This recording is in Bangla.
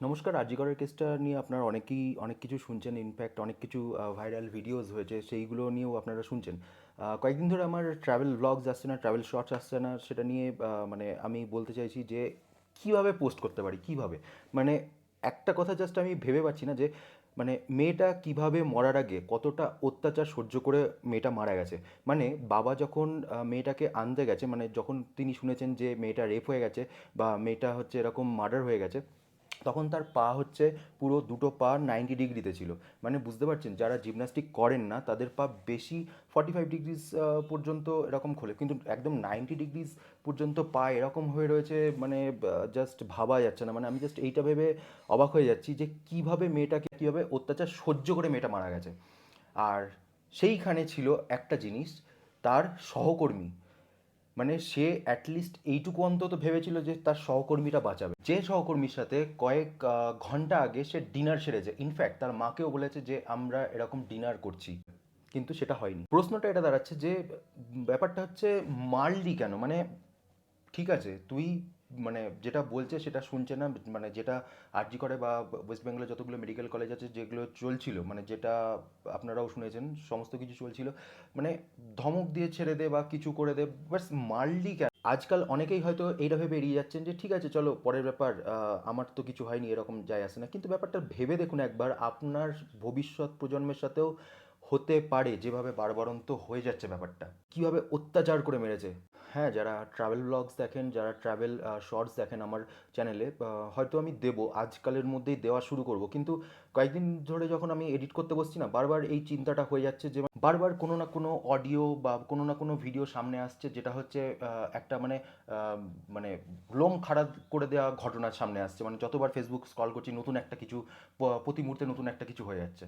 নমস্কার আজিগড়ের কেসটা নিয়ে আপনারা অনেকেই অনেক কিছু শুনছেন। ইনফ্যাক্ট অনেক কিছু ভাইরাল ভিডিওস হয়েছে, সেইগুলো নিয়েও আপনারা শুনছেন। কয়েকদিন ধরে আমার ট্রাভেল ব্লগস আসছে না ট্রাভেল শর্টস আসছে না, সেটা নিয়ে মানে আমি বলতে চাইছি যে, কীভাবে পোস্ট করতে পারি? কীভাবে? মানে একটা কথা জাস্ট আমি ভেবে পাচ্ছি না যে মানে মেয়েটা কীভাবে মরার আগে কতটা অত্যাচার সহ্য করে মেয়েটা মারা গেছে? মানে বাবা যখন মেয়েটাকে আনতে গেছে মানে যখন তিনি শুনেছেন যে মেয়েটা রেপ হয়ে গেছে বা মেয়েটা হচ্ছে এরকম মার্ডার হয়ে গেছে তখন তার পা হচ্ছে পুরো দুটো পা নাইনটি ডিগ্রিতে ছিল। মানে বুঝতে পারছেন, যারা জিমনাস্টিক করেন না, তাদের পা বেশি ফর্টি ফাইভ ডিগ্রিজ পর্যন্ত এরকম খোলে। কিন্তু একদম নাইনটি ডিগ্রিজ পর্যন্ত পা এরকম হয়ে রয়েছে মানে জাস্ট ভাবা যাচ্ছে না। মানে আমি জাস্ট এইটা ভেবে অবাক হয়ে যাচ্ছি যে কীভাবে মেয়েটাকে, কীভাবে অত্যাচার সহ্য করে মেয়েটা মারা গেছে। আর সেইখানে ছিল একটা জিনিস, তার সহকর্মী। মানে সে অ্যাটলিস্ট এইটুকু অন্তত ভেবেছিল যে তার সহকর্মীটা বাঁচাবে। যে সহকর্মীর সাথে কয়েক ঘণ্টা আগে সে ডিনার সেরেছে। ইনফ্যাক্ট তার মাকেও বলেছে যে, আমরা এরকম ডিনার করছি। কিন্তু সেটা হয়নি। প্রশ্নটা এটা দাঁড়াচ্ছে যে, ব্যাপারটা হচ্ছে মারলি কেন? মানে ঠিক আছে, তুই মানে যেটা বলছে সেটা শুনছে না মানে যেটা আরজি করে বা ওয়েস্ট বেঙ্গলে যতগুলো মেডিকেল কলেজ আছে যেগুলো চলছিল মানে যেটা আপনারাও শুনেছেন, সমস্ত কিছু চলছিল মানে ধমক দিয়ে ছেড়ে দে বা কিছু করে দে বাস মারলি কেন? আজকাল অনেকেই হয়তো এইটা ভেবে এড়িয়ে যাচ্ছেন যে ঠিক আছে, চলো পরের ব্যাপার আমার তো কিছু হয়নি, এরকম যায় আসে না। কিন্তু ব্যাপারটা ভেবে দেখুন একবার, আপনার ভবিষ্যৎ প্রজন্মের সাথেও হতে পারে যেভাবে বারবারন্ত হয়ে যাচ্ছে ব্যাপারটা। কীভাবে অত্যাচার করে মেরেছে? হ্যাঁ যারা ট্রাভেল ব্লগস দেখেন, যারা ট্রাভেল শর্টস দেখেন আমার চ্যানেলে হয়তো আমি দেবো, আজকালের মধ্যেই দেওয়া শুরু করব। কিন্তু কয়েকদিন ধরে যখন আমি এডিট করতে বসছি না, বারবার এই চিন্তাটা হয়ে যাচ্ছে যে, বারবার কোনো না কোনো অডিও বা কোনো না কোনো ভিডিও সামনে আসছে, যেটা হচ্ছে একটা মানে মানে লোম খারাপ করে দেওয়া ঘটনার সামনে আসছে। মানে যতবার ফেসবুক স্ক্রল করছি, নতুন একটা কিছু প্রতি মুহূর্তে নতুন একটা কিছু হয়ে যাচ্ছে।